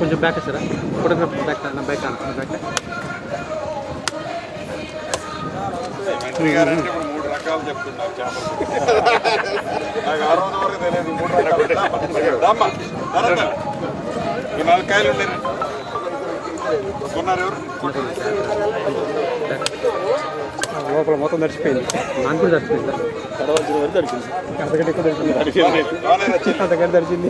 కొంచెం back sir photograph back నా back నా బ్యాక్ రకాలు చెప్తున్నారు చేపలు. నాకు ఆ రోజు వరకు తెలియదు ఈ మూడు రకాలు రామ్మా, రా. ఈ నాలుగు కాయలు ఉన్నాయి కొన్నారు ఎవరు? లోపల మొత్తం తడిచిపోయింది. నాకు కూడా తడవలసిన వరకు తడిచింది. అంతకంటే ఎక్కువ వచ్చి అంతకంటే తడిచింది.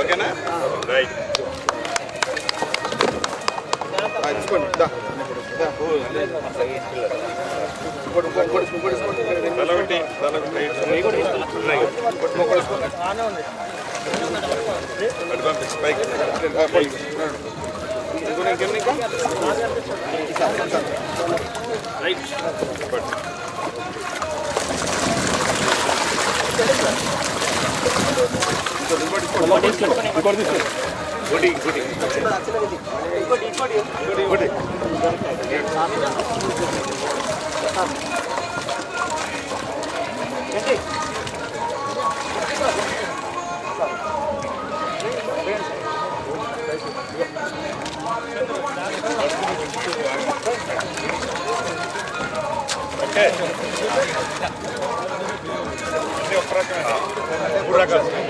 ఓకేనా రైట్ తీసుకోండి దా. దా. తలొకటి తలొకటి అటు పంపించు పైకి ఇంకో ఇంకెన్ని ఇంకా పట్టు. గుడి గుడి గుడి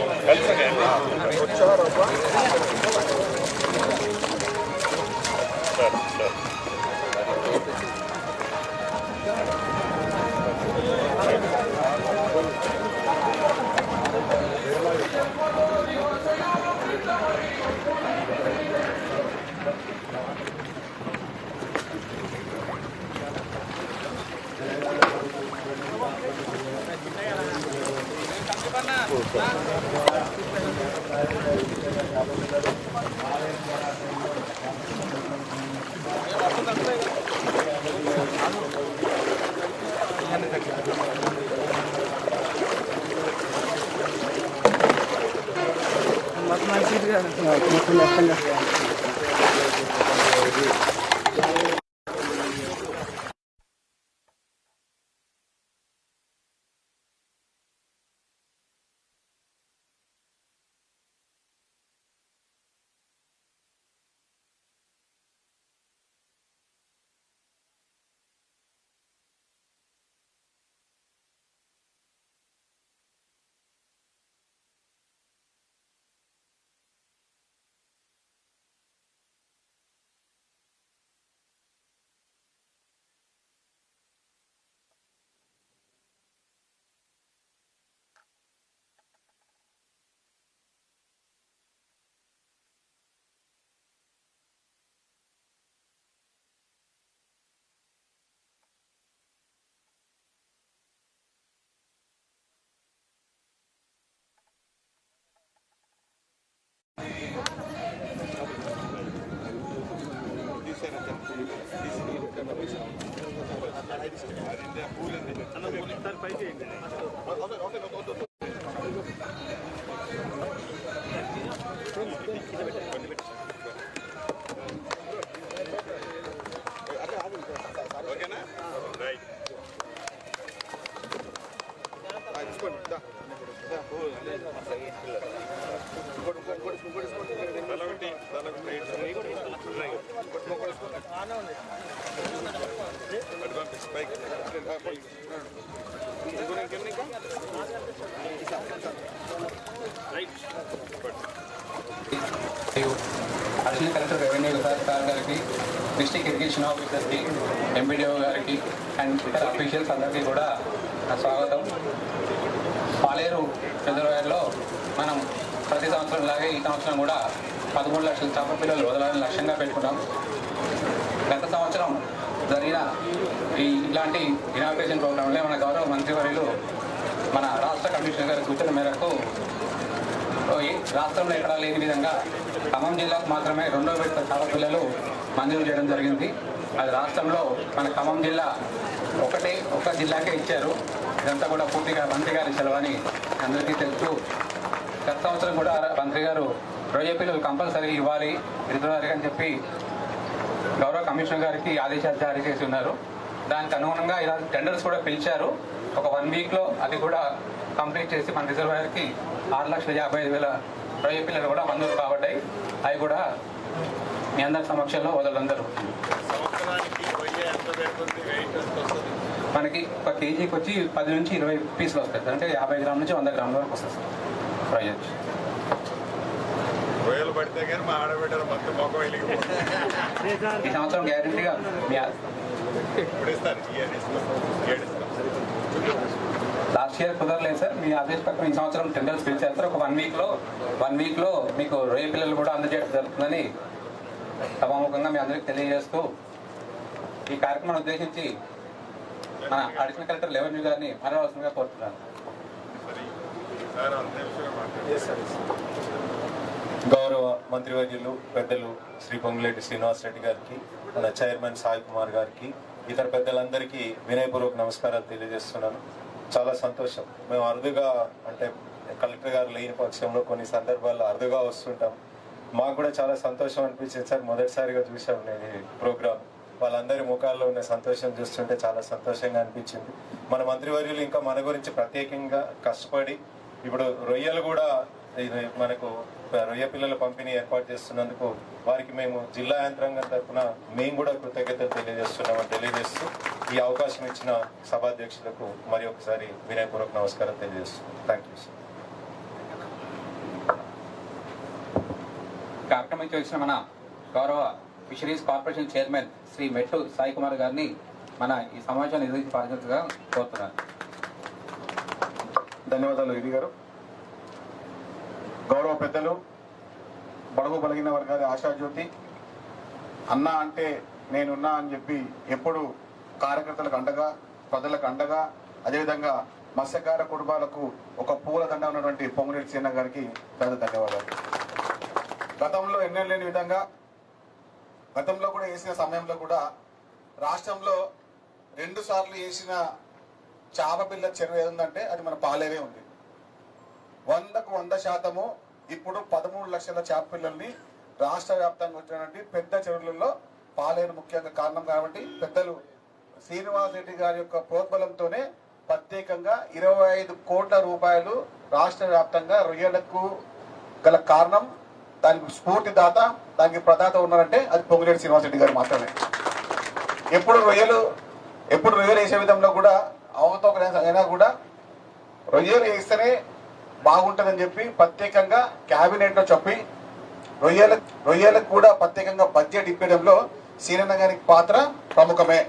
ఓకే అన్నీ ఒక Gracias. మూడు రకాలు కలిసి సరే సరే మొత్తం పైకి అడిషనల్ కలెక్టర్ రెవెన్యూ సార్ గారికి డిస్ట్రిక్ట్ ఇరిగేషన్ ఆఫీసర్కి ఎంపీడీఓ గారికి అండ్ ఇతర అఫీషియల్స్ అందరికీ కూడా స్వాగతం. పాలేరు రిజర్వాయర్లో మనం ప్రతి సంవత్సరం లాగే ఈ సంవత్సరం కూడా పదమూడు లక్షల చేప పిల్లలు వదలాలని లక్ష్యంగా పెట్టుకున్నాం. జరిగిన ఈ ఇలాంటి ఇనాగ్రేషన్ ప్రోగ్రాంలో మన గౌరవ మంత్రివర్యులు మన రాష్ట్ర కమిషనర్ గారి సూచన మేరకు రాష్ట్రంలో ఎక్కడా లేని విధంగా ఖమ్మం జిల్లాకు మాత్రమే రెండో విడత చాలా పిల్లలు మంజూరు చేయడం జరిగింది. అది రాష్ట్రంలో మన ఖమ్మం జిల్లా ఒకటే ఒక జిల్లాకే ఇచ్చారు. ఇదంతా కూడా పూర్తిగా మంత్రి గారి సెలవని అందరికీ తెలుసు. గత సంవత్సరం కూడా మంత్రి గారు రొయ్య పిల్లలు కంపల్సరీ ఇవ్వాలి. రిజర్వాయర్కి అని చెప్పి గౌరవ కమిషనర్ గారికి ఆదేశాలు జారీ చేసి ఉన్నారు దానికి అనుగుణంగా ఇలా టెండర్స్ కూడా పిలిచారు. ఒక వన్ వీక్లో అది కూడా కంప్లీట్ చేసి మన రిజర్వాయర్కి ఆరు లక్షల యాభై ఐదు వేల రొయ్య పిల్లలు కూడా మంజూరు కాబడ్డాయి. అవి కూడా మీ అందరి సమక్షంలో వదలందరూ. మనకి ఒక కేజీకి వచ్చి పది నుంచి ఇరవై పీసులు వస్తాయి అంటే యాభై గ్రాముల నుంచి వంద గ్రాముల వరకు వస్తుంది సార్. వచ్చి. రొయ్యలు పడితే కానీ మా ఆడబిడ్డలు మొత్తం మొక్క వెలిగిపోతుంది. ఈ సంవత్సరం గ్యారంటీగా మీ ఇప్పుడు ఇస్తారు లాస్ట్ ఇయర్ కుదరలేదు సార్. మీ ఆఫీస్ పక్కన ఈ సంవత్సరం టెండర్స్ పిలిచారు సార్ ఒక వన్ వీక్లో వన్ వీక్లో మీకు రొయ్య పిల్లలు కూడా అందజేయడం జరుగుతుందని సభాముఖంగా మీ అందరికి తెలియజేస్తూ ఈ కార్యక్రమాన్ని ఉద్దేశించి మన అడిషనల్ కలెక్టర్ రెవెన్యూ గారిని మాట్లాడవలసిందిగా కోరుతున్నాను సరే సార్ అంత నిమిషం మాట్లాడారు గౌరవ మంత్రివర్యులు పెద్దలు శ్రీ పొంగులేటి శ్రీనివాస్ రెడ్డి గారికి మన చైర్మన్ సాయి కుమార్ గారికి ఇతర పెద్దలందరికీ వినయపూర్వక నమస్కారాలు తెలియజేస్తున్నాను. చాలా సంతోషం. మేము అరుదుగా అంటే కలెక్టర్ గారు లేని పక్షంలో కొన్ని సందర్భాల్లో అరుదుగా వస్తుంటాం. మాకు కూడా చాలా సంతోషం అనిపించింది. సార్ మొదటిసారిగా చూసాం నేను ఈ ప్రోగ్రామ్ వాళ్ళందరి ముఖాల్లో ఉన్న సంతోషం చూస్తుంటే చాలా సంతోషంగా అనిపించింది. మన మంత్రివర్యులు ఇంకా మన గురించి ప్రత్యేకంగా కష్టపడి ఇప్పుడు రొయ్యలు కూడా ఇది మనకు రొయ్య పిల్లల పంపిణీ ఏర్పాటు చేస్తున్నందుకు వారికి మేము జిల్లా యంత్రాంగం తరఫున మేము కూడా కృతజ్ఞతలు తెలియజేస్తున్నామని తెలియజేస్తూ ఈ అవకాశం ఇచ్చిన సభాధ్యక్షులకు మరి ఒకసారి వినయపూర్వక నమస్కారం తెలియజేస్తున్నాం. థ్యాంక్ యూ సార్ కార్యక్రమం వచ్చిన మన గౌరవ ఫిషరీస్ కార్పొరేషన్ చైర్మన్ శ్రీ మెట్టు సాయి కుమార్ గారిని మన ఈ సమావేశాన్ని నిర్వహించి పాల్గొనగా కోరుతున్నాను. ధన్యవాదాలు ఇది గారు. గౌరవ పెద్దలు బడుగు బలిగిన వర్గాల ఆశాజ్యోతి అన్న అంటే నేనున్నా అని చెప్పి ఎప్పుడు కార్యకర్తలకు అండగా ప్రజలకు అండగా అదేవిధంగా మత్స్యకార కుటుంబాలకు ఒక పూల దండ ఉన్నటువంటి పొంగునేటి సీన గారికి పెద్ద ధన్యవాదాలు. గతంలో ఎన్నెం లేని విధంగా గతంలో కూడా వేసిన సమయంలో కూడా రాష్ట్రంలో రెండు సార్లు వేసిన చాప పిల్ల చెరువు ఏదంటే అది మన పాలేవే ఉంది. వందకు వంద శాతము ఇప్పుడు పదమూడు లక్షల చేప పిల్లల్ని రాష్ట్ర వ్యాప్తంగా వచ్చినటువంటి పెద్ద చెరువులలో పాలేరు ముఖ్యంగా కారణం కాబట్టి పెద్దలు శ్రీనివాస్ రెడ్డి గారి యొక్క ప్రోద్బలంతోనే ప్రత్యేకంగా ఇరవై ఐదు కోట్ల రూపాయలు రాష్ట్ర వ్యాప్తంగా రొయ్యలకు గల కారణం. దానికి స్ఫూర్తిదాత దానికి ప్రదాత ఉన్నారంటే అది పొంగులేటి శ్రీనివాస్ రెడ్డి గారు మాత్రమే. ఎప్పుడు రొయ్యలు ఎప్పుడు రొయ్యలు వేసే విధంలో కూడా అవతోక అయినా కూడా రొయ్యలు వేస్తేనే బాగుంటుందని చెప్పి ప్రత్యేకంగా క్యాబినెట్లో చెప్పి రొయ్యల రొయ్యలకు కూడా ప్రత్యేకంగా బడ్జెట్ ఇప్పడంలో సీనన్న గారి పాత్ర ప్రముఖమే.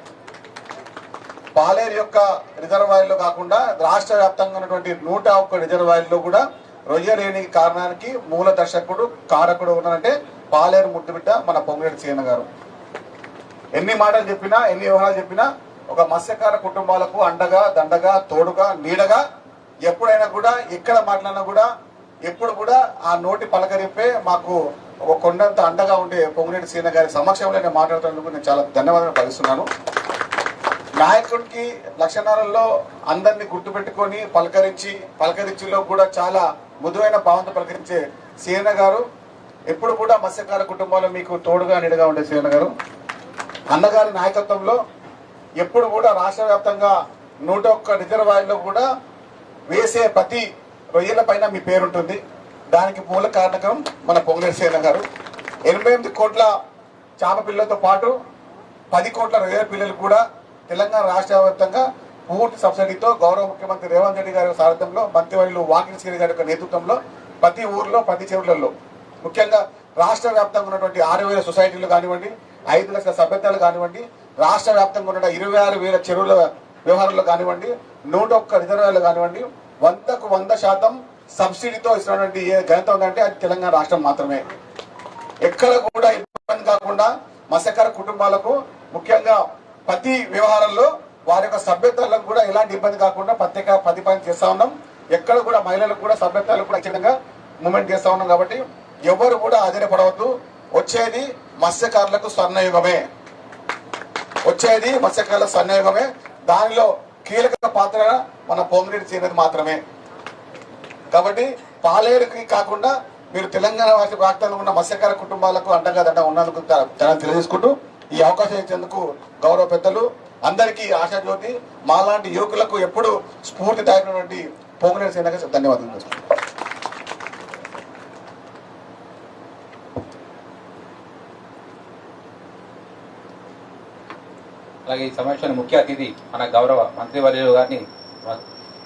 పాలేరు యొక్క రిజర్వాయర్లో కాకుండా రాష్ట్ర వ్యాప్తంగా ఉన్నటువంటి నూట ఒక్క రిజర్వాయర్లో కూడా రొయ్యలేని కారణానికి మూల దర్శకుడు కారకుడు ఉన్నారంటే పాలేరు ముట్టుబిడ్డ మన పొంగిరెడ్డి సీనన్న గారు. ఎన్ని మాటలు చెప్పినా ఎన్ని వ్యవహారాలు చెప్పినా ఒక మత్స్యకార కుటుంబాలకు అండగా దండగా తోడుగా నీడగా ఎప్పుడైనా కూడా ఎక్కడ మాట్లాడినా కూడా ఎప్పుడు కూడా ఆ నోటి పలకరింపే మాకు ఒక కొండంత అండగా ఉండే పొంగిరెడ్డి సీన గారి సమక్షంలో నేను మాట్లాడుతున్నందుకు నేను చాలా ధన్యవాదాలు భావిస్తున్నాను నాయకుడికి లక్షణాలలో అందరినీ గుర్తుపెట్టుకొని పలకరించి పలకరించిలో కూడా చాలా మృదువైన భావంతో పలకరించే సీన గారు ఎప్పుడు కూడా మత్స్యకార కుటుంబాలు మీకు తోడుగా నిడుగా ఉండే సీన గారు. అన్నగారి నాయకత్వంలో ఎప్పుడు కూడా రాష్ట్ర వ్యాప్తంగా నూట ఒక్క రిజర్వాయర్లో కూడా వేసే ప్రతి రొయ్యల పైన మీ పేరు ఉంటుంది దానికి మూల కారణకం మన పొంగలేటి సేన గారు. ఎనభై ఎనిమిది కోట్ల చేప పిల్లలతో పాటు పది కోట్ల రొయ్యల పిల్లలు కూడా తెలంగాణ రాష్ట్ర వ్యాప్తంగా పూర్తి సబ్సిడీతో గౌరవ ముఖ్యమంత్రి రేవంత్ రెడ్డి గారి సారథ్యంలో మంత్రివర్యులు వాకింగ్ శ్రీ గారి యొక్క నేతృత్వంలో ప్రతి ఊర్లో ప్రతి చెరువులలో ముఖ్యంగా రాష్ట్ర వ్యాప్తంగా ఉన్నటువంటి ఆరు వేల సొసైటీలు కానివ్వండి ఐదు లక్షల సభ్యతలు కానివ్వండి రాష్ట్ర వ్యాప్తంగా ఉన్న ఇరవై ఆరు వేల చెరువుల వ్యవహారాలు కానివ్వండి నూట ఒక్క రిజర్వాయర్లు కానివ్వండి వందకు వంద శాతం సబ్సిడీతో ఇస్తున్నటువంటి ఏ ఘనత ఉందంటే అది తెలంగాణ రాష్ట్రం మాత్రమే. ఎక్కడ కూడా ఇబ్బంది కాకుండా మత్స్యకార కుటుంబాలకు ముఖ్యంగా ప్రతి వ్యవహారంలో వారి యొక్క సభ్యత్వాలకు కూడా ఎలాంటి ఇబ్బంది కాకుండా ప్రత్యేక ప్రతిపాదన చేస్తా ఉన్నాం. ఎక్కడ కూడా మహిళలకు కూడా సభ్యత్వాలకు కూడా ఖచ్చితంగా మూమెంట్ చేస్తా ఉన్నాం కాబట్టి ఎవరు కూడా ఆధారపడవద్దు వచ్చేది మత్స్యకారులకు స్వర్ణయుగమే. వచ్చేది మత్స్యకారుల స్వర్ణయుగమే. దానిలో కీలక పాత్ర మన పొంగిరెడ్డి చేయనది మాత్రమే. కాబట్టి పాలేరుకి కాకుండా మీరు తెలంగాణ వారి వ్యాప్తంగా ఉన్న మత్స్యకార కుటుంబాలకు అండగా దండ ఉన్నందుకు తెలియజేసుకుంటూ ఈ అవకాశం ఇచ్చేందుకు గౌరవ పెద్దలు అందరికీ ఆశాజ్యోతి మాలాంటి యువకులకు ఎప్పుడు స్ఫూర్తిదాయకమైనటువంటి పొంగిరెడ్డి సేనగా ధన్యవాదాలు అలాగే ఈ సమావేశానికి ముఖ్య అతిథి మన గౌరవ మంత్రివర్యులు గారిని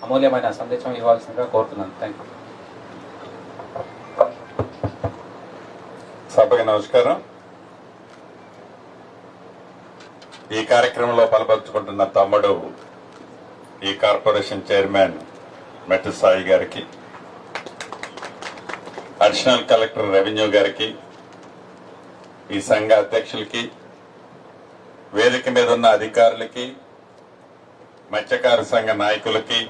అమూల్యమైన సందేశం ఇవ్వాల్సిందిగా కోరుతున్నాను. థ్యాంక్ యూ సభకి నమస్కారం. ఈ కార్యక్రమంలో పాల్పంచుకుంటున్న తమ్ముడు ఈ కార్పొరేషన్ చైర్మన్ మెట్టు సాయి గారికి అడిషనల్ కలెక్టర్ రెవెన్యూ గారికి ఈ సంఘ అధ్యక్షులకి వేదిక మీద ఉన్న అధికారులకి మత్స్యకార సంఘ నాయకులకి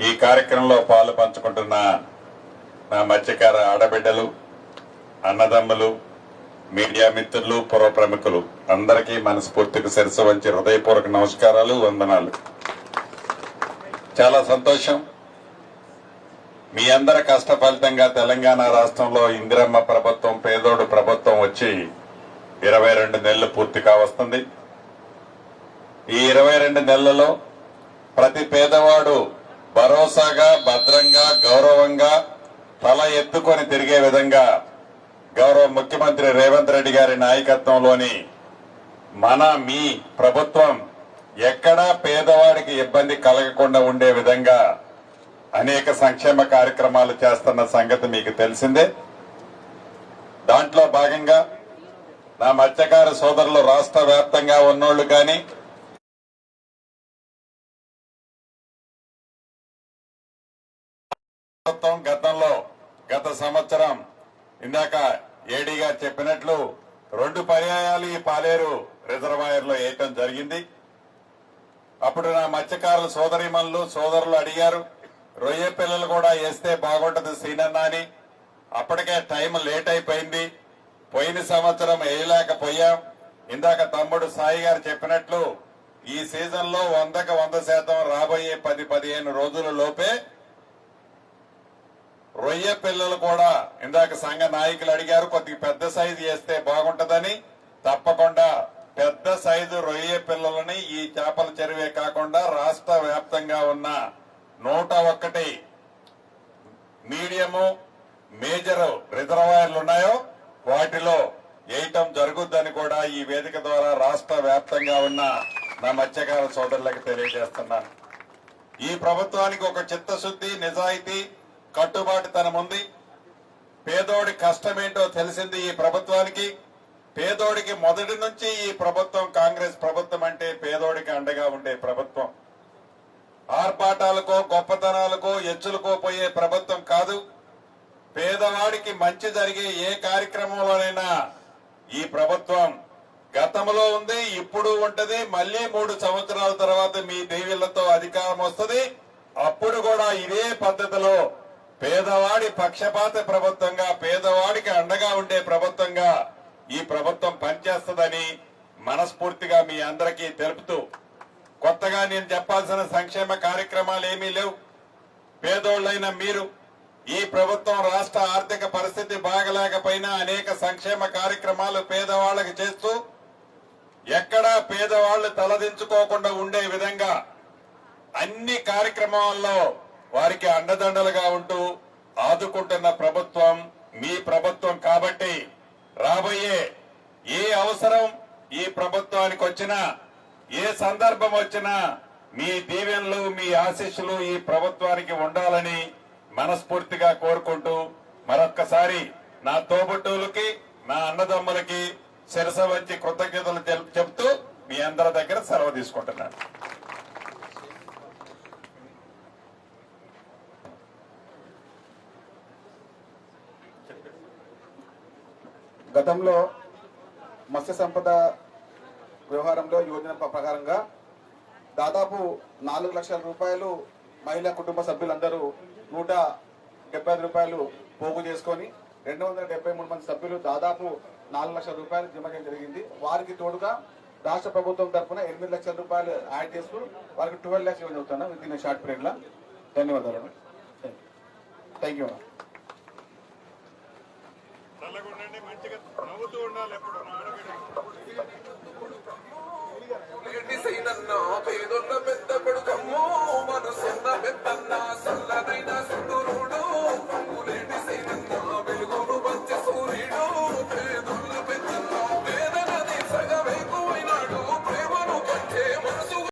ఈ కార్యక్రమంలో పాలు పంచుకుంటున్న నా మత్స్యకార ఆడబిడ్డలు అన్నదమ్ములు మీడియా మిత్రులు పుర ప్రముఖులు అందరికీ మనస్ఫూర్తికి శిరస వంచి హృదయపూర్వక నమస్కారాలు వందనాలు. చాలా సంతోషం. మీ అందరి కష్ట ఫలితంగా తెలంగాణ రాష్ట్రంలో ఇందిరమ్మ ప్రభుత్వం పేదోడు ప్రభుత్వం వచ్చి ఇరవై రెండు నెలలు పూర్తి కావస్తుంది. ఈ ఇరవై రెండు నెలలలో ప్రతి పేదవాడు భరోసాగా భద్రంగా గౌరవంగా తల ఎత్తుకొని తిరిగే విధంగా గౌరవ ముఖ్యమంత్రి రేవంత్ రెడ్డి గారి నాయకత్వంలోని మన మీ ప్రభుత్వం ఎక్కడా పేదవాడికి ఇబ్బంది కలగకుండా ఉండే విధంగా అనేక సంక్షేమ కార్యక్రమాలు చేస్తున్న సంగతి మీకు తెలిసిందే. దాంట్లో భాగంగా నా మత్స్యకార సోదరులు రాష్ట్ర వ్యాప్తంగా ఉన్నోళ్ళు కానీ గతంలో గత సంవత్సరం ఇందాక ఏడీ గారు చెప్పినట్లు రెండు పర్యాయాలు ఈ పాలేరు రిజర్వాయర్లో వేయటం జరిగింది. అప్పుడు నా మత్స్యకారుల సోదరిమన్లు సోదరులు అడిగారు రొయ్య పిల్లలు కూడా వేస్తే బాగుంటది సీనన్న అని. అప్పటికే టైం లేట్ అయిపోయింది. పోయిన సంవత్సరం వేయలేకపోయాం. ఇందాక తమ్ముడు సాయి గారు చెప్పినట్లు ఈ సీజన్లో వందకు వంద శాతం రాబోయే పది పదిహేను రోజుల లోపే రొయ్య పిల్లలు కూడా ఇందాక సంఘ నాయకులు అడిగారు కొద్దిగా పెద్ద సైజు చేస్తే బాగుంటుందని. తప్పకుండా పెద్ద సైజు రొయ్య పిల్లలని ఈ చేపల చెరువే కాకుండా రాష్ట్ర వ్యాప్తంగా ఉన్న నూట ఒక్కటి మీడియము మేజర్ రిజర్వాయర్లు ఉన్నాయో వాటిలో వేయటం జరుగుద్దని కూడా ఈ వేదిక ద్వారా రాష్ట్ర వ్యాప్తంగా ఉన్న నా మత్స్యకార సోదరులకు తెలియజేస్తున్నాను ఈ ప్రభుత్వానికి ఒక చిత్తశుద్ధి నిజాయితీ కట్టుబాటుతనం ఉంది. పేదోడి కష్టమేంటో తెలిసింది ఈ ప్రభుత్వానికి. పేదోడికి మొదటి నుంచి ఈ ప్రభుత్వం కాంగ్రెస్ ప్రభుత్వం అంటే పేదోడికి అండగా ఉండే ప్రభుత్వం. ఆర్భాటాలకో గొప్పతనాలకో ఎచ్చులకో పోయే ప్రభుత్వం కాదు. పేదవాడికి మంచి జరిగే ఏ కార్యక్రమంలోనైనా ఈ ప్రభుత్వం గతంలో ఉంది ఇప్పుడు ఉంటది. మళ్ళీ మూడు సంవత్సరాల తర్వాత మీ దేవీళ్ళతో అధికారం వస్తుంది. అప్పుడు కూడా ఇదే పద్ధతిలో పేదవాడి పక్షపాత ప్రభుత్వంగా పేదవాడికి అండగా ఉండే ప్రభుత్వంగా ఈ ప్రభుత్వం పనిచేస్తుందని మనస్ఫూర్తిగా మీ అందరికీ తెలుపుతూ కొత్తగా నేను చెప్పాల్సిన సంక్షేమ కార్యక్రమాలు ఏమీ లేవు. పేదోళ్ళైన మీరు ఈ ప్రభుత్వం రాష్ట్ర ఆర్థిక పరిస్థితి బాగలేకపోయినా అనేక సంక్షేమ కార్యక్రమాలు పేదవాళ్ళకి చేస్తూ ఎక్కడా పేదవాళ్ళు తలదించుకోకుండా ఉండే విధంగా అన్ని కార్యక్రమాల్లో వారికి అండదండలుగా ఉంటూ ఆదుకుంటున్న ప్రభుత్వం మీ ప్రభుత్వం కాబట్టి రాబోయే ఏ అవసరం ఈ ప్రభుత్వానికి వచ్చినా ఏ సందర్భం వచ్చినా మీ దీవెనలు మీ ఆశీస్సులు ఈ ప్రభుత్వానికి ఉండాలని మనస్ఫూర్తిగా కోరుకుంటూ మరొక్కసారి నా తోబుట్టువులకి నా అన్నదమ్ములకి శిరస వచ్చి కృతజ్ఞతలు చెబుతూ చెప్తూ మీ అందరి దగ్గర సెలవు తీసుకుంటున్నాను. గతంలో మత్స్య సంపద వ్యవహారంలో యోజన ప్రకారంగా దాదాపు నాలుగు లక్షల రూపాయలు మహిళా కుటుంబ సభ్యులందరూ నూట డెబ్బై రూపాయలు పోగు చేసుకొని రెండు వందల డెబ్బై మూడు మంది సభ్యులు దాదాపు నాలుగు లక్షల రూపాయలు జమ చేయడం జరిగింది. వారికి తోడుగా రాష్ట్ర ప్రభుత్వం తరఫున ఎనిమిది లక్షల రూపాయలు యాడ్ చేస్తూ వారికి ట్వెల్వ్ ల్యాక్స్ ఇవ్వడం చెబుతున్నాం విత్ ఇన్ షార్ట్ పీరియడ్లో. ధన్యవాదాలు థ్యాంక్ యూ మంచిగా مانو سند بتنا سلدينا سند